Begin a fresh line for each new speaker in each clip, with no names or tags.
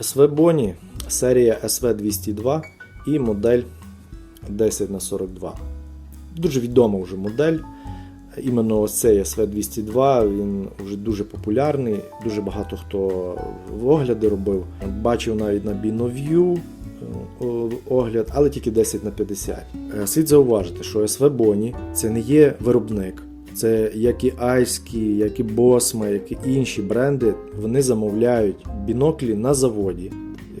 SV Boni, серія SV202 і модель 10х42. Дуже відома вже модель. Іменно цей SV202, він вже дуже популярний, дуже багато хто в огляди робив. Бачив навіть на Binoview е, огляд, але тільки 10 на 50. Е, Слід зауважити, що SV Boni це не є виробник. Це як і Айські, як і Босма, як і інші бренди, вони замовляють біноклі на заводі,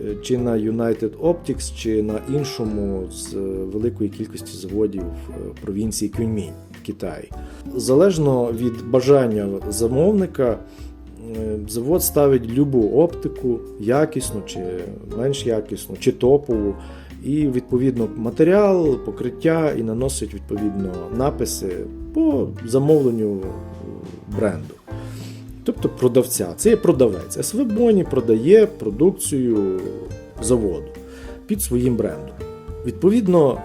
е, чи на United Optics, чи на іншому з е, великої кількості заводів в провінції Кюньмінь в Китаї. Залежно від бажання замовника, е, завод ставить любу оптику, якісну чи менш якісну, чи топову. І відповідно матеріал, покриття і наносить відповідно написи по замовленню бренду. Тобто продавця. Це є продавець. СВ Боні продає продукцію заводу під своїм брендом. Відповідно, е,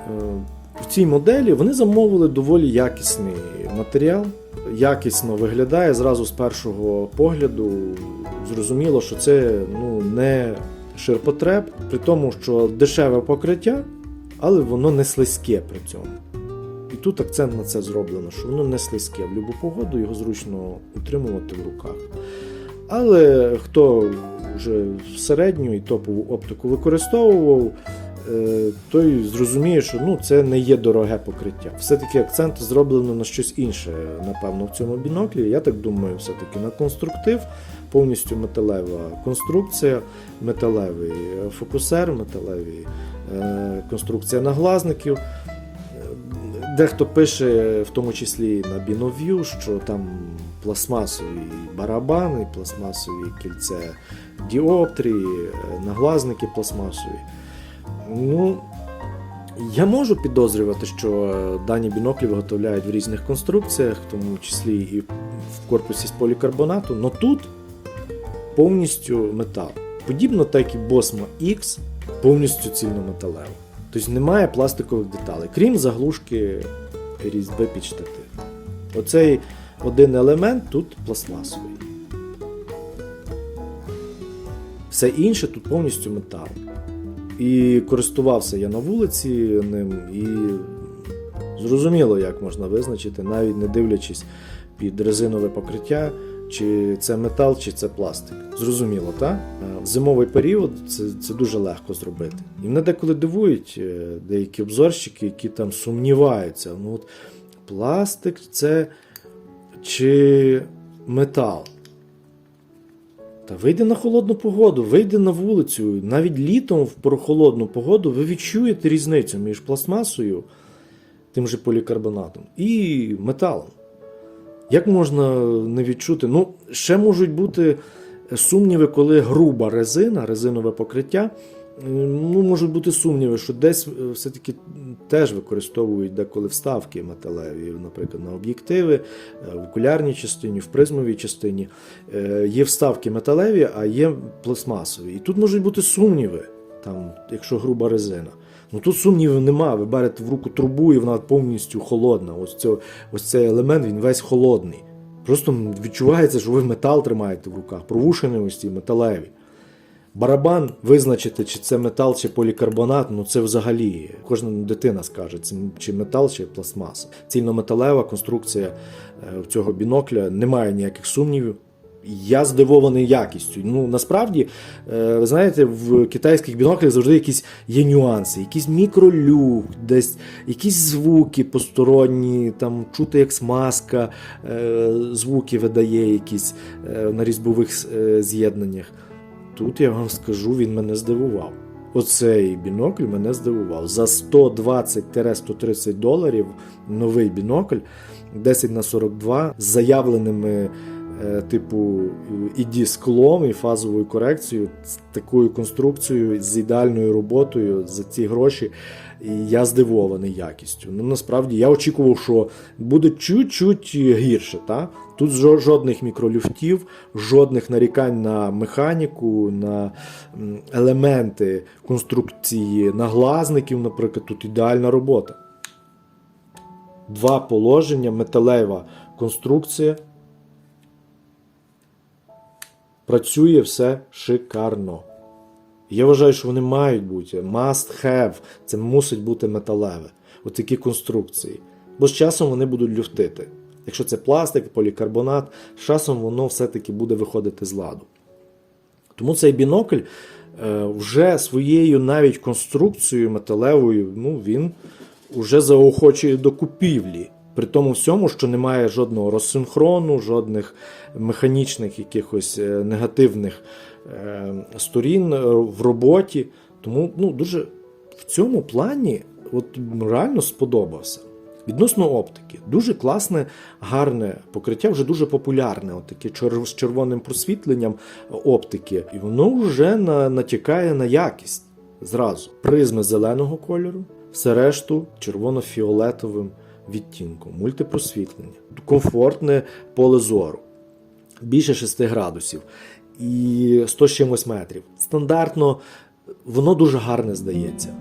в цій моделі вони замовили доволі якісний матеріал, якісно виглядає зразу з першого погляду. Зрозуміло, що це ну, не ширпотреб, при тому, що дешеве покриття, але воно не слизьке при цьому. І тут акцент на це зроблено, що воно не слизьке. В будь-яку погоду його зручно утримувати в руках. Але хто вже середню і топову оптику використовував, е, той зрозуміє, що ну, це не є дороге покриття. Все-таки акцент зроблено на щось інше, напевно, в цьому біноклі. Я так думаю, все-таки на конструктив, повністю металева конструкція, металевий фокусер, металевий е, конструкція наглазників. Дехто пише, в тому числі на Бінов'ю, що там пластмасові барабани, пластмасові кільце діоптрії, е, наглазники пластмасові. Ну, я можу підозрювати, що е, дані біноклі виготовляють в різних конструкціях, в тому числі і в корпусі з полікарбонату, але тут повністю метал. Подібно так і Bosma X повністю цільнометалево. Тобто немає пластикових деталей, крім заглушки різьби під штатив. Оцей один елемент тут пластмасовий. Все інше тут повністю метал. І користувався я на вулиці ним, і зрозуміло, як можна визначити, навіть не дивлячись під резинове покриття, чи це метал, чи це пластик. Зрозуміло, так? В зимовий період це, це дуже легко зробити. І мене деколи дивують е, деякі обзорщики, які там сумніваються. Ну от пластик це чи метал. Та вийди на холодну погоду, вийди на вулицю. Навіть літом в прохолодну погоду ви відчуєте різницю між пластмасою, тим же полікарбонатом, і металом. Як можна не відчути? Ну, ще можуть бути сумніви, коли груба резина, резинове покриття. Ну, можуть бути сумніви, що десь е, все-таки теж використовують деколи вставки металеві, наприклад, на об'єктиви, е, в окулярній частині, в призмовій частині. Е, Є вставки металеві, а є пластмасові. І тут можуть бути сумніви, там, якщо груба резина. Ну тут сумнівів нема. Ви берете в руку трубу і вона повністю холодна. Ось, цей, ось цей елемент він весь холодний. Просто відчувається, що ви метал тримаєте в руках, провушені ось ці металеві. Барабан визначити, чи це метал, чи полікарбонат, ну це взагалі кожна дитина скаже, це чи метал, чи пластмаса. Цільнометалева конструкція е, цього бінокля, немає ніяких сумнівів. Я здивований якістю. Ну насправді, е, ви знаєте, в китайських біноклях завжди якісь є нюанси, якийсь мікролюк, десь якісь звуки посторонні, там чути, як смазка, е, звуки видає якісь е, на різьбових з'єднаннях. Тут я вам скажу, він мене здивував. Оцей бінокль мене здивував. За 120-130 доларів новий бінокль 10 на 42 з заявленими типу іді склом і фазовою корекцією, з такою конструкцією, з ідеальною роботою за ці гроші. І я здивований якістю. Ну насправді я очікував, що буде чуть-чуть гірше. Та? Тут жодних мікролюфтів, жодних нарікань на механіку, на елементи конструкції наглазників, наприклад, тут ідеальна робота. Два положення, металева конструкція. Працює все шикарно. Я вважаю, що вони мають бути must have, це мусить бути металеве. От такі конструкції. Бо з часом вони будуть люфтити. Якщо це пластик, полікарбонат, з часом воно все-таки буде виходити з ладу. Тому цей бінокль е, вже своєю навіть конструкцією металевою, ну, він вже заохочує до купівлі. При тому всьому, що немає жодного розсинхрону, жодних механічних якихось е, негативних е, сторін е, в роботі. Тому ну, дуже в цьому плані от, реально сподобався. Відносно оптики, дуже класне, гарне покриття, вже дуже популярне, от таке з червоним просвітленням оптики. І воно вже на, натякає на якість зразу. Призми зеленого кольору, все решту червоно-фіолетовим відтінком, мультипросвітлення, комфортне поле зору, більше 6 градусів і 100 з чимось метрів. Стандартно воно дуже гарне здається.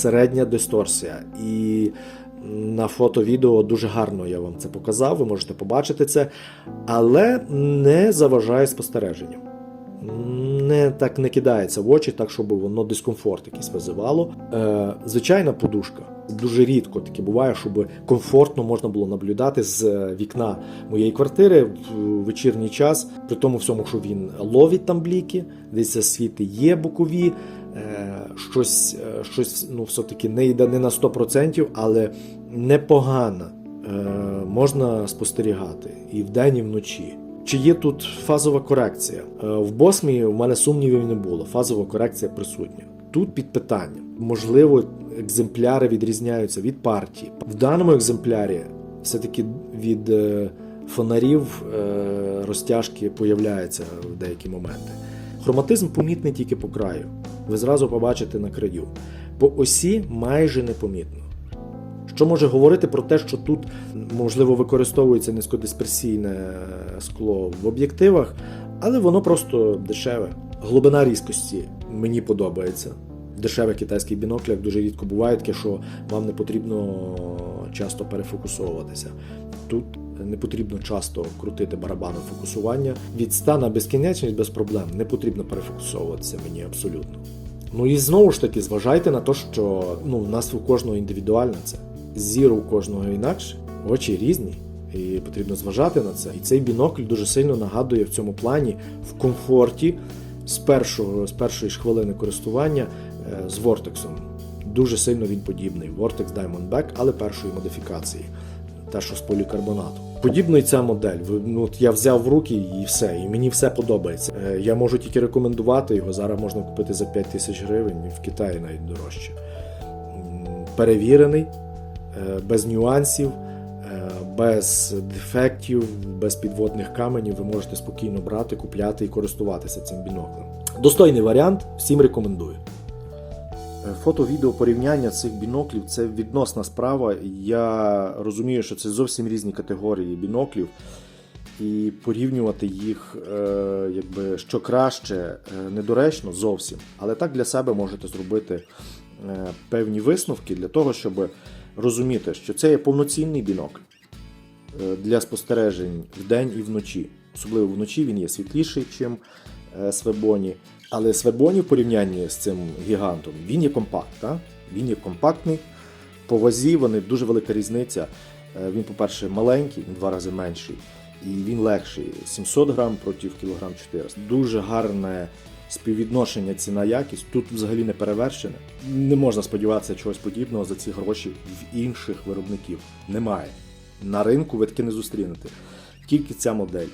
Середня дисторсія. І На фото-відео дуже гарно я вам це показав, ви можете побачити це, але не заважає спостереженням. Не так не кидається в очі, так щоб воно дискомфорт якийсь визивало. Е, звичайна подушка. Дуже рідко таке буває, щоб комфортно можна було наблюдати з вікна моєї квартири в вечірній час, при тому всьому, що він ловить там бліки, десь засвіти є бокові, е, щось, е, щось ну, все-таки не йде не на 100%, але непогано е, можна спостерігати і вдень, і вночі. Чи є тут фазова корекція? Е, В Босмі у мене сумнівів не було. Фазова корекція присутня. Тут під питанням. Можливо, екземпляри відрізняються від партії. В даному екземплярі все-таки від фонарів розтяжки появляються в деякі моменти. Хроматизм помітний тільки по краю. Ви зразу побачите на краю. По осі майже непомітно. Що може говорити про те, що тут можливо використовується низькодисперсійне скло в об'єктивах, але воно просто дешеве. Глибина різкості мені подобається. В дешевих китайських біноклях дуже рідко буває таке, що вам не потрібно часто перефокусовуватися. Тут не потрібно часто крутити барабаном фокусування. Від 100 на безкінечність без проблем не потрібно перефокусовуватися мені абсолютно. Ну і знову ж таки, зважайте на те, що ну, в нас у кожного індивідуально це. Зір у кожного інакше, очі різні, і потрібно зважати на це. І цей бінокль дуже сильно нагадує в цьому плані в комфорті з першого, з першої ж хвилини користування е, з Вортексом. Дуже сильно він подібний. Vortex Diamondback, але першої модифікації, та що з полікарбонату. Подібно і ця модель. Ну, от я взяв в руки і все, і мені все подобається. Е, Я можу тільки рекомендувати його. Зараз можна купити за 5 тисяч гривень, в Китаї навіть дорожче. Перевірений, е, без нюансів, е, без дефектів, без підводних каменів. Ви можете спокійно брати, купляти і користуватися цим біноклем. Достойний варіант, всім рекомендую. Е, Фото-відео порівняння цих біноклів це відносна справа. Я розумію, що це зовсім різні категорії біноклів, і порівнювати їх, е, якби що краще, е, недоречно зовсім. Але так для себе можете зробити певні висновки для того, щоб розуміти, що це є повноцінний бінокль для спостережень вдень і вночі. Особливо вночі він є світліший, ніж Свебоні. Але Свебоні в порівнянні з цим гігантом він є компакт. Він є компактний. По вазі вони дуже велика різниця. Е, Він, по-перше, маленький, він два рази менший, і він легший 700 грам проти кілограм 400. Дуже гарне співвідношення ціна-якість. Тут взагалі не перевершене. Не можна сподіватися чогось подібного за ці гроші в інших виробників. Немає. На ринку ви таки не зустрінете. Тільки ця модель.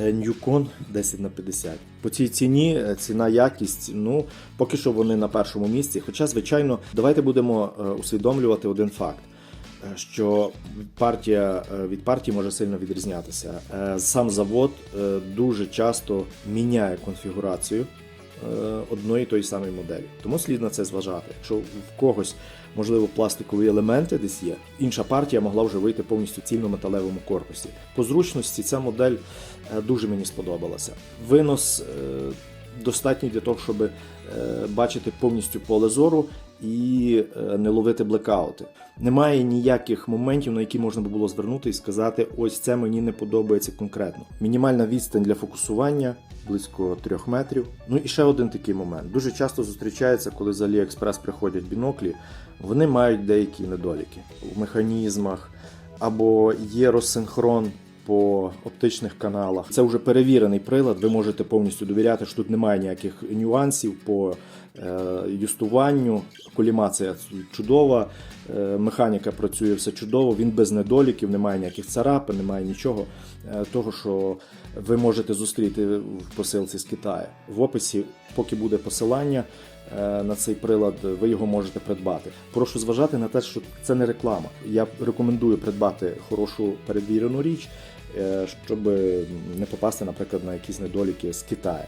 Е, Newcon 10 на 50. По цій ціні е, ціна якість, ну поки що вони на першому місці. Хоча, звичайно, давайте будемо е, усвідомлювати один факт. е, Що партія е, від партії може сильно відрізнятися. Е, Сам завод е, дуже часто міняє конфігурацію е, одної тої самої моделі. Тому слід на це зважати. Якщо в когось, можливо, пластикові елементи десь є, інша партія могла вже вийти повністю цільно металевому корпусі. По зручності ця модель е, дуже мені сподобалася. Винос е, достатній для того, щоб е, бачити повністю поле зору і е, не ловити блекаути. Немає ніяких моментів, на які можна було звернути і сказати, ось це мені не подобається конкретно. Мінімальна відстань для фокусування близько 3 метрів. Ну і ще один такий момент. Дуже часто зустрічається, коли з AliExpress приходять біноклі, вони мають деякі недоліки в механізмах або є розсинхрон по оптичних каналах. Це вже перевірений прилад. Ви можете повністю довіряти, що тут немає ніяких нюансів по юстуванню. Колімація чудова, е, механіка працює все чудово. Він без недоліків, немає ніяких царапин, немає нічого е, того, що ви можете зустріти в посилці з Китаю. В описі, поки буде посилання. е, На цей прилад ви його можете придбати. Прошу зважати на те, що це не реклама. Я рекомендую придбати хорошу перевірену річ, е, щоб не попасти, наприклад, на якісь недоліки з Китаю.